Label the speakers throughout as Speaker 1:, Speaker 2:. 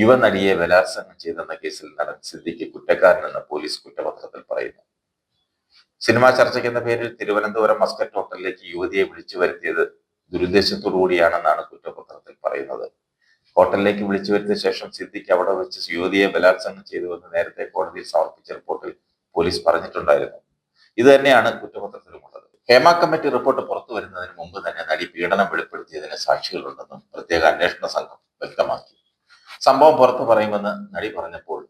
Speaker 1: യുവനടിയെ ബലാത്സംഗം ചെയ്തെന്ന കേസിൽ നടൻ സിദ്ദിഖ് കുറ്റക്കാരനെന്ന് പോലീസ് കുറ്റപത്രത്തിൽ പറയുന്നു. സിനിമാ ചർച്ചയ്ക്കെന്ന പേരിൽ തിരുവനന്തപുരം മസ്കറ്റ് ഹോട്ടലിലേക്ക് യുവതിയെ വിളിച്ചു വരുത്തിയത് ദുരുദ്ദേശത്തോടുകൂടിയാണെന്നാണ് കുറ്റപത്രത്തിൽ പറയുന്നത്. ഹോട്ടലിലേക്ക് വിളിച്ചു വരുത്തിയ ശേഷം സിദ്ദിഖ് അവിടെ വെച്ച് യുവതിയെ ബലാത്സംഗം ചെയ്തുവെന്ന് നേരത്തെ കോടതിയിൽ സമർപ്പിച്ച റിപ്പോർട്ടിൽ പോലീസ് പറഞ്ഞിട്ടുണ്ടായിരുന്നു. ഇത് തന്നെയാണ് കുറ്റപത്രത്തിലുമുള്ളത്. ഹേമ കമ്മിറ്റി റിപ്പോർട്ട് പുറത്തു വരുന്നതിന് മുമ്പ് തന്നെ നടി പീഡനം വെളിപ്പെടുത്തിയതിന് സാക്ഷികളുണ്ടെന്നും പ്രത്യേക അന്വേഷണ സംഘം സംഭവം പുറത്തു പറയുമെന്ന് നടി പറഞ്ഞപ്പോൾ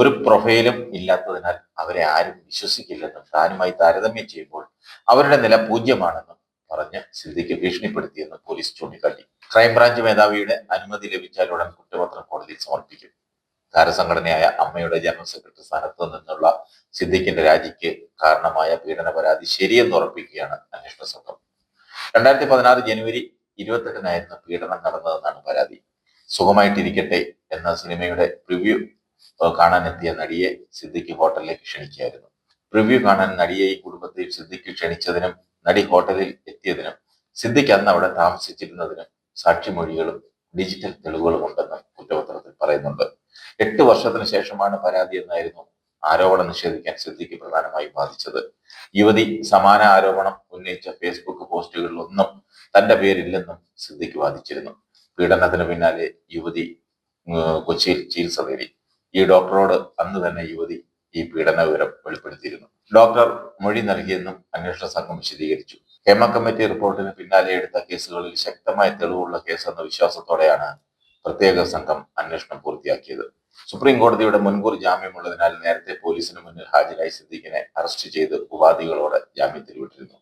Speaker 1: ഒരു പ്രൊഫൈലും ഇല്ലാത്തതിനാൽ അവരെ ആരും വിശ്വസിക്കില്ലെന്നും താനുമായി താരതമ്യം ചെയ്യുമ്പോൾ അവരുടെ നില പൂജ്യമാണെന്നും പറഞ്ഞ് സിദ്ധിക്ക് ഭീഷണിപ്പെടുത്തിയെന്ന് പോലീസ് ചൂണ്ടിക്കാട്ടി. ക്രൈംബ്രാഞ്ച് മേധാവിയുടെ അനുമതി ലഭിച്ചാൽ ഉടൻ കുറ്റപത്രം കോടതിയിൽ സമർപ്പിക്കും. താരസംഘടനയായ അമ്മയുടെ ജനറൽ സെക്രട്ടറി സ്ഥാനത്ത് നിന്നുള്ള സിദ്ദിഖിന്റെ രാജിക്ക് കാരണമായ പീഡന പരാതി ശരിയെന്ന് ഉറപ്പിക്കുകയാണ് അന്വേഷണ സംഘം. രണ്ടായിരത്തി പതിനാറ് ജനുവരി ഇരുപത്തെട്ടിനായിരുന്നു പീഡനം നടന്നതെന്നാണ് പരാതി. സുഖമായിട്ടിരിക്കട്ടെ എന്ന സിനിമയുടെ പ്രിവ്യൂ കാണാൻ എത്തിയ നടിയെ സിദ്ദിഖ് ഹോട്ടലിലേക്ക് ക്ഷണിക്കുകയായിരുന്നു. പ്രിവ്യൂ കാണാൻ നടിയെ ഈ കുടുംബത്തെ സിദ്ദിഖ് ക്ഷണിച്ചതിനും നടി ഹോട്ടലിൽ എത്തിയതിനും സിദ്ദിഖ് അന്ന് അവിടെ താമസിച്ചിരുന്നതിനും സാക്ഷിമൊഴികളും ഡിജിറ്റൽ തെളിവുകളും ഉണ്ടെന്ന് കുറ്റപത്രത്തിൽ പറയുന്നുണ്ട്. എട്ട് വർഷത്തിന് ശേഷമാണ് പരാതി എന്നായിരുന്നു ആരോപണം നിഷേധിക്കാൻ സിദ്ദിഖ് പ്രധാനമായും ബാധിച്ചത് യുവതി സമാന ആരോപണം ഉന്നയിച്ച ഫേസ്ബുക്ക് പോസ്റ്റുകളിലൊന്നും തന്റെ പേരില്ലെന്നും സിദ്ദിഖ് വാദിച്ചിരുന്നു. പീഡനത്തിന് പിന്നാലെ യുവതി കൊച്ചിയിൽ ചികിത്സ തേടി ഈ ഡോക്ടറോട് അന്ന് തന്നെ യുവതി ഈ പീഡന വിവരം വെളിപ്പെടുത്തിയിരുന്നു. ഡോക്ടർ മൊഴി നൽകിയെന്നും അന്വേഷണ സംഘം വിശദീകരിച്ചു. ഹേമ കമ്മിറ്റി റിപ്പോർട്ടിന് പിന്നാലെ എടുത്ത കേസുകളിൽ ശക്തമായ തെളിവുള്ള കേസെന്ന വിശ്വാസത്തോടെയാണ് പ്രത്യേക സംഘം അന്വേഷണം പൂർത്തിയാക്കിയത്. സുപ്രീം കോടതിയുടെ മുൻകൂർ ജാമ്യമുള്ളതിനാൽ നേരത്തെ പോലീസിന് മുന്നിൽ ഹാജരായി സിദ്ദീഖിനെ അറസ്റ്റ് ചെയ്ത് ഉപാധികളോടെ ജാമ്യത്തിൽ വിട്ടിരുന്നു.